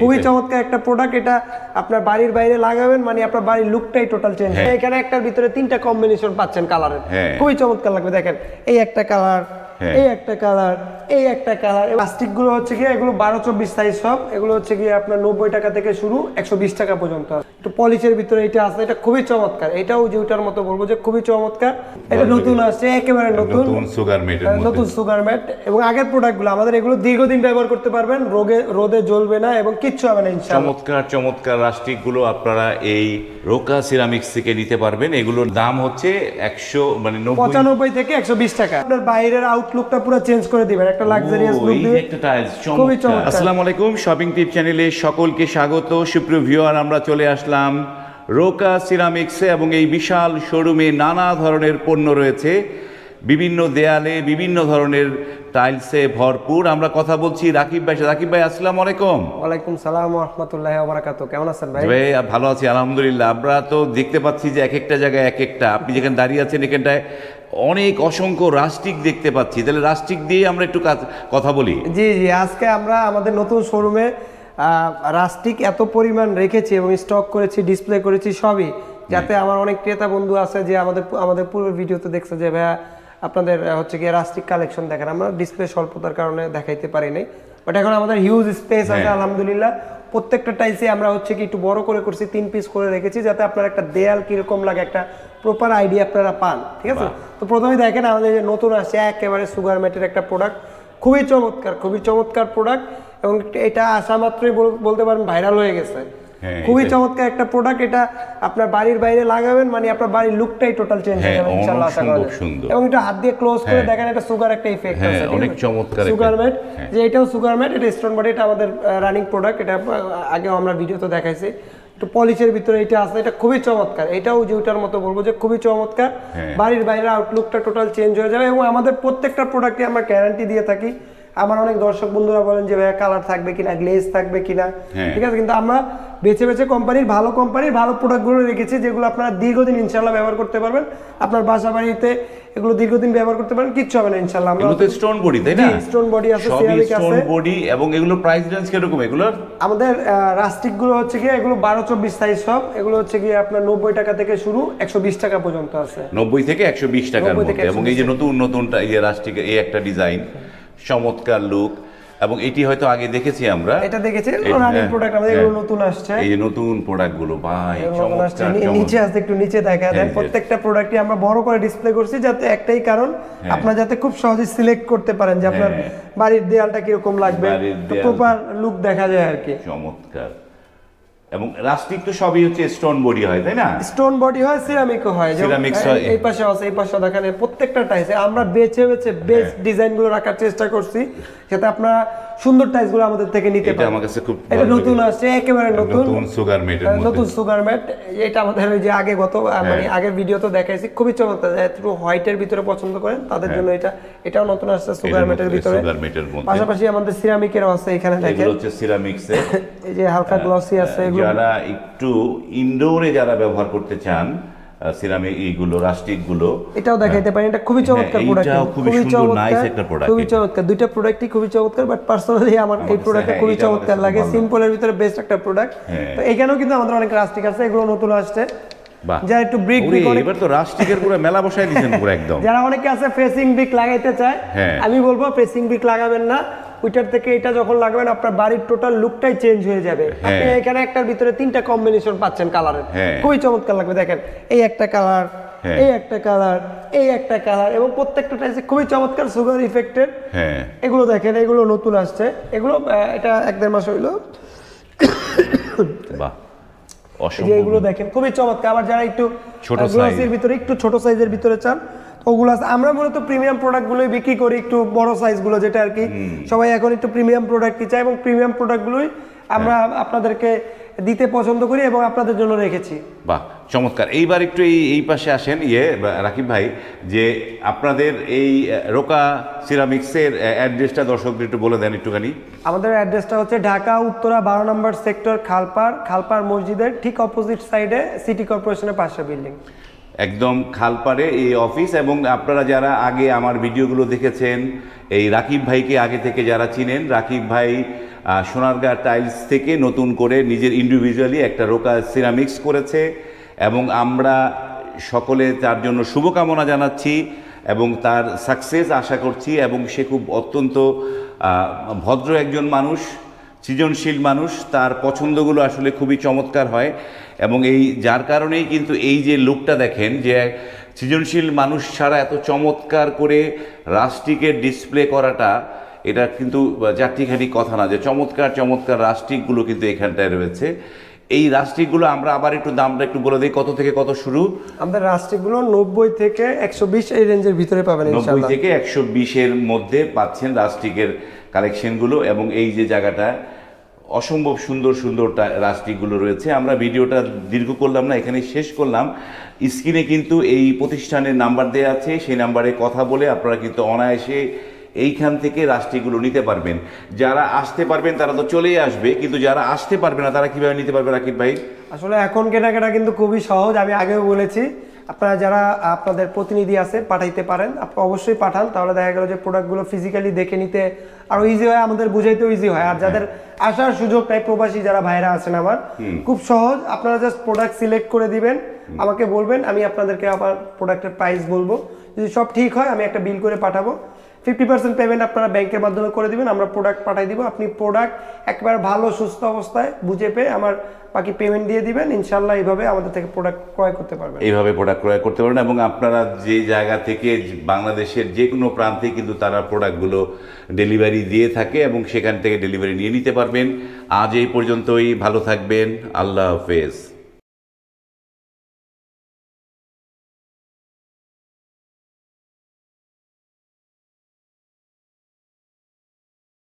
খুবই চমৎকার একটা প্রোডাক্ট এটা আপনার বাড়ির বাইরে লাগাবেন মানে আপনার বাড়ির লুকটাই টোটাল চেঞ্জ। এখানে একটার ভিতরে তিনটা কম্বিনেশন পাচ্ছেন কালারের হ্যাঁ। খুবই চমৎকার লাগবে দেখেন এই একটা কালার। এই একটা কালার এই একটা কালার। প্লাস্টিকগুলো হচ্ছে কি এগুলো বারো চব্বিশ সাইজ সব। এগুলো হচ্ছে কি আপনার নব্বই টাকা থেকে শুরু একশো বিশ টাকা পর্যন্ত। একটু পলিশের ভিতরে এটা আছে এটা খুবই চমৎকার। এটাও যে ওইটার মতো বলব যে খুবই চমৎকার। এটা নতুন আসছে একেবারে নতুন। সুগার নতুন সুগার ম্যাট এবং আগের প্রোডাক্টগুলো আমাদের এগুলো দীর্ঘদিন ব্যবহার করতে পারবেন রোগে রোদে জ্বলবে না এবং কিচ্ছু হবে না চমৎকার চমৎকার রাস্টিকগুলো আপনারা এই রোকা সিরামিক্স থেকে নিতে পারবেন। এগুলোর দাম হচ্ছে একশো মানে পঁচানব্বই থেকে একশো বিশ টাকা। আপনার বাইরের আউটলুকটা পুরো চেঞ্জ করে দিবেন। একটা লাক্সারিয়াস লুক এই যে দিবে একটা টাইলস খুবই চমৎকার। চমৎকার। আসসালামু আলাইকুম শপিং টিপ চ্যানেলে সকলকে স্বাগত। সুপ্রিয় ভিউয়ার আমরা চলে আসলাম রোকা সিরামিক্সে এবং এই বিশাল শোরুমে নানা ধরনের পণ্য রয়েছে। বিভিন্ন দেয়ালে বিভিন্ন ধরনের টাইলসে ভরপুর। আমরা কথা বলছি রাকিব ভাই রাকিব ভাই আসসালাম আলাইকুম। ওয়ালাইকুম সালাম রহমতুল্লাহ বারাকাতু কেমন আছেন ভাই? ভাই ভালো আছি আলহামদুলিল্লাহ। আমরা তো দেখতে পাচ্ছি যে এক একটা জায়গায় এক একটা। আপনি যেখানে দাঁড়িয়ে আছেন এখানটায় অনেক অসংখ্য রাস্টিক দেখতে পাচ্ছি। তাহলে রাস্টিক দিয়ে আমরা একটু কথা বলি। জি জি আজকে আমরা আমাদের নতুন শোরুমে রাস্টিক এত পরিমাণ রেখেছি এবং স্টক করেছি ডিসপ্লে করেছি সবই। যাতে আমার অনেক ক্রেতা বন্ধু আছে যে আমাদের আমাদের পূর্বের ভিডিওতে দেখছে যে ভাইয়া আপনাদের হচ্ছে গিয়ে রাস্টিক কালেকশন দেখেন। আমরা ডিসপ্লে স্বল্পতার কারণে দেখাইতে পারি নাই। বাট এখন আমাদের হিউজ স্পেস আছে হ্যাঁ। আলহামদুলিল্লাহ। প্রত্যেকটা টাইসে আমরা হচ্ছে কি একটু বড় করে করছি তিন পিস করে রেখেছি যাতে আপনার একটা দেয়াল কীরকম লাগে একটা প্রপার আইডিয়া আপনারা পান ঠিক আছে? তো প্রথমে দেখেন আমাদের যে নতুন আসছে একেবারে সুগার ম্যাটের একটা প্রোডাক্ট খুবই চমৎকার খুবই চমৎকার প্রোডাক্ট এবং এটা আসা মাত্রই বল- বলতে পারেন ভাইরাল হয়ে গেছে। খুবই চমৎকার একটা প্রোডাক্ট এটা আপনার বাড়ির বাইরে লাগাবেন মানে আপনার বাড়ির লুকটাই টোটাল চেঞ্জ হয়ে হ্যাঁ, যাবে ইনশাআল্লাহ আশা করা সুন্দর। এবং এটা হাত দিয়ে ক্লোজ করে হ্যাঁ। দেখেন এটা সুগার একটা ইফেক্ট হ্যাঁ, আছে অনেক চমৎকার সুগার ম্যাট হ্যাঁ। যে এটাও সুগার ম্যাট এটা স্টোন বডি এটা আমাদের রানিং প্রোডাক্ট এটা আগেও আমরা ভিডিওতে দেখাইছি একটু পলিশের ভিতরে এটা আছে এটা খুবই চমৎকার এটাও ওইটার মতো বলব যে খুবই চমৎকার হ্যাঁ। বাড়ির বাইরে আউটলুকটা টোটাল চেঞ্জ হয়ে যাবে এবং আমাদের প্রত্যেকটা প্রোডাক্টে আমরা গ্যারান্টি দিয়ে থাকি আমার অনেক দর্শক বন্ধুরা বলেন যে ভাইয়া কালার থাকবে কিনা গ্লেজ থাকবে কিনা? হ্যাঁ। ঠিক আছে কিন্তু আমরা বেছে বেছে কোম্পানির ভালো কোম্পানির ভালো প্রোডাক্টগুলো রেখেছি যেগুলো আপনারা দীর্ঘদিন ইনশাল্লাহ ব্যবহার করতে পারবেন। আপনার বাসা বাড়িতে এগুলো দীর্ঘদিন ব্যবহার করতে পারেন কিচ্ছু হবে না ইনশাল্লাহ আমরা তো স্টোন বডি তাই না? stone body আছে, সবই ceramic স্টোন বডি এবং এগুলো প্রাইস রেঞ্জ কীরকম এগুলো আমাদের রাস্টিকগুলো হচ্ছে গিয়ে এগুলো বারো চব্বিশ সাইজ সব। এগুলো হচ্ছে গিয়ে আপনার নব্বই টাকা থেকে শুরু একশো বিশ টাকা পর্যন্ত আছে। নব্বই থেকে একশো বিশ টাকার 90 থেকে মধ্যে এবং এই যে নতুন নতুনটা এই যে রাষ্ট্রিক এই একটা ডিজাইন চমৎকার লুক এবং এটি হয়তো আগে দেখেছি আমরা। এটা দেখেছি রানিং হ্যাঁ, প্রোডাক্ট আমাদের হ্যাঁ। এগুলো নতুন আসছে। এই যে নতুন প্রোডাক্টগুলো ভাই। চমৎকার নিচে আসতে একটু নিচে দেখা দেন প্রত্যেকটা প্রোডাক্টই আমরা বড় করে ডিসপ্লে করছি যাতে একটাই কারণ হ্যাঁ। আপনারা যাতে খুব সহজে সিলেক্ট করতে পারেন যে আপনার হ্যাঁ। বাড়ির দেয়ালটা কীরকম লাগবে। প্রপার লুক দেখা যায় আর কি। চমৎকার। এবং রাস্টিক তো সবই হচ্ছে স্টোন বডি হয় তাই না? স্টোন বডি হয় সিরামিকও হয়। এই- হয়। এই পাশে আছে এই পাশে দেখেন প্রত্যেকটা টাইসে আমরা বেছে বেছে বেস্ট হ্যাঁ। ডিজাইনগুলো রাখার চেষ্টা করছি যাতে আপনারা সুন্দর টাইসগুলো আমাদের থেকে নিতে এটা আমার কাছে খুব এটা নতুন। আসছে একেবারে নতুন। নতুন সুগার মেটের নতুন সুগার ম্যাট এটা আমাদের ওই যে আগে গত মানে আগের ভিডিও তো দেখাইছি খুবই চমৎকার। যারা একটু হোয়াইটের ভিতরে পছন্দ করেন তাদের জন্য এটা এটাও নতুন আসছে সুগার ম্যাটের ভিতরে। matte মধ্যে। পাশাপাশি আমাদের সিরামিকেরও আছে এখানে দেখেন। এগুলো হচ্ছে সিরামিক্সে এই যে হালকা গ্লসি আছে এগুলো যারা একটু ইনডোরে যারা ব্যবহার করতে চান সিরামিক এইগুলো রাস্টিকগুলো এটাও দেখাইতে পারি এটা খুবই চমৎকার হ্যাঁ, প্রোডাক্ট খুবই সুন্দর, nice একটা product খুবই চমৎকার। দুইটা প্রোডাক্টই খুবই চমৎকার বাট পার্সোনালি আমার এই প্রোডাক্টটা হ্যাঁ, খুবই চমৎকার লাগে। সিম্পলের ভিতরে বেস্ট একটা প্রোডাক্ট হ্যাঁ। তো এখানেও কিন্তু আমাদের অনেক রাস্টিক আছে এগুলো নতুন আসছে। যারা একটু ব্রিক ব্রিক এবার তো রাস্টিকের পুরো মেলা বসাই দিয়েছেন পুরো একদম। যারা অনেকে আছে ফেসিং ব্রিক লাগাইতে চায় হ্যাঁ। আমি বলব ফেসিং ব্রিক লাগাবেন না। ওইটার থেকে এটা যখন লাগাবেন আপনার বাড়ির টোটাল লুকটাই চেঞ্জ হয়ে যাবে। আপনি হ্যাঁ। এখানে একটার ভিতরে তিনটা কম্বিনেশন পাচ্ছেন কালারের হ্যাঁ। খুবই চমৎকার লাগবে দেখেন। এই একটা কালার হ্যাঁ। এই একটা কালার এই একটা কালার এবং প্রত্যেকটা টাইসে খুবই চমৎকার সুগার ইফেক্টেড হ্যাঁ। এগুলো দেখেন এগুলো নতুন আসছে। এগুলো এটা এক দেড় মাস হইল। বাহ যে এগুলো দেখেন খুবই চমৎকার। আবার যারা একটু ছোট size। ভিতরে একটু ছোট সাইজের ভিতরে চান ওগুলো আছে। আমরা মূলত প্রিমিয়াম প্রোডাক্টগুলোই বিক্রি করি একটু বড় সাইজগুলো যেটা আর কি। সবাই এখন একটু প্রিমিয়াম প্রোডাক্টই চায় এবং প্রিমিয়াম প্রোডাক্টগুলোই আমরা আপনাদেরকে দিতে পছন্দ করি এবং আপনাদের জন্য রেখেছি। বাহ চমৎকার। এইবার একটু এই এই পাশে আসেন ইয়ে রাকিব ভাই যে আপনাদের এই রোকা সিরামিক্সের অ্যাড্রেসটা দর্শকদের একটু বলে দেন একটুখানি। আমাদের অ্যাড্রেসটা হচ্ছে ঢাকা উত্তরা বারো নম্বর সেক্টর খালপার খালপার মসজিদের ঠিক অপোজিট সাইডে সিটি কর্পোরেশনের পাশে বিল্ডিং একদম খালপাড়ে এই অফিস এবং আপনারা যারা আগে আমার ভিডিওগুলো দেখেছেন, এই রাকিব ভাইকে আগে থেকে যারা চিনেন, রাকিব ভাই সোনারগাঁ টাইলস থেকে নতুন করে নিজের ইন্ডিভিজুয়ালি একটা রোকা সিরামিক্স করেছে এবং আমরা সকলে তার জন্য শুভকামনা জানাচ্ছি এবং তার সাকসেস আশা করছি এবং সে খুব অত্যন্ত ভদ্র একজন মানুষ। সৃজনশীল মানুষ, তার পছন্দগুলো আসলে খুবই চমৎকার হয় এবং এই, যার কারণেই কিন্তু এই যে লোকটা দেখেন যে সৃজনশীল মানুষ ছাড়া এত চমৎকার করে রাষ্ট্রিকে ডিসপ্লে করাটা, এটা কিন্তু চারটিখানি কথা না যে চমৎকার চমৎকার রাষ্ট্রিকগুলো কিন্তু এখানটায় রয়েছে। এই রাষ্ট্রিকগুলো আমরা আবার একটু দামটা একটু বলে দিই কত থেকে কত শুরু? আমাদের রাষ্ট্রিকগুলো নব্বই থেকে একশো বিশ এই রেঞ্জের ভিতরে পাবেন নব্বই থেকে একশো বিশের মধ্যে পাচ্ছেন রাস্টিকের কালেকশনগুলো এবং এই যে জায়গাটা অসম্ভব সুন্দর সুন্দর রাস্টিকগুলো রয়েছে। আমরা ভিডিওটা দীর্ঘ করলাম না এখানে শেষ করলাম। স্ক্রিনে কিন্তু এই প্রতিষ্ঠানের নাম্বার দেওয়া আছে সেই নাম্বারে কথা বলে আপনারা কিন্তু অনায়াসে এইখান থেকে রাষ্ট্রগুলো নিতে পারবেন। যারা আসতে পারবেন তারা তো চলেই আসবে কিন্তু যারা আসতে পারবে না তারা কীভাবে নিতে পারবে রাকিব ভাই? আসলে এখন কেনাকাটা কিন্তু খুবই সহজ আমি আগেও বলেছি। আপনারা যারা আপনাদের প্রতিনিধি আছে পাঠাইতে পারেন। আপনি অবশ্যই পাঠান তাহলে দেখা গেল যে প্রোডাক্টগুলো ফিজিক্যালি দেখে নিতে আরও ইজি হয় আমাদের বুঝাইতেও ইজি হয়। আর যাদের আসার সুযোগ নাই প্রবাসী যারা ভাইরা আছেন আমার খুব সহজ আপনারা জাস্ট প্রোডাক্ট সিলেক্ট করে দিবেন। আমাকে বলবেন আমি আপনাদেরকে আবার প্রোডাক্টের প্রাইস বলব। যদি সব ঠিক হয় আমি একটা বিল করে পাঠাবো। ফিফটি পার্সেন্ট পেমেন্ট আপনারা ব্যাংকের মাধ্যমে করে দিবেন, আমরা প্রোডাক্ট পাঠিয়ে দিব। আপনি প্রোডাক্ট একবার ভালো, সুস্থ অবস্থায় বুঝে পেয়ে আমার বাকি পেমেন্ট দিয়ে দিবেন ইনশাল্লাহ এইভাবে আমাদের থেকে প্রোডাক্ট ক্রয় করতে পারবেন। এইভাবে প্রোডাক্ট ক্রয় করতে পারবেন এবং আপনারা যে জায়গা থেকে বাংলাদেশের যে কোনো প্রান্তে কিন্তু তারা প্রোডাক্টগুলো ডেলিভারি দিয়ে থাকে এবং সেখান থেকে ডেলিভারি নিয়ে নিতে পারবেন। আজ এই পর্যন্তই, ভালো থাকবেন, আল্লাহ হাফেজ।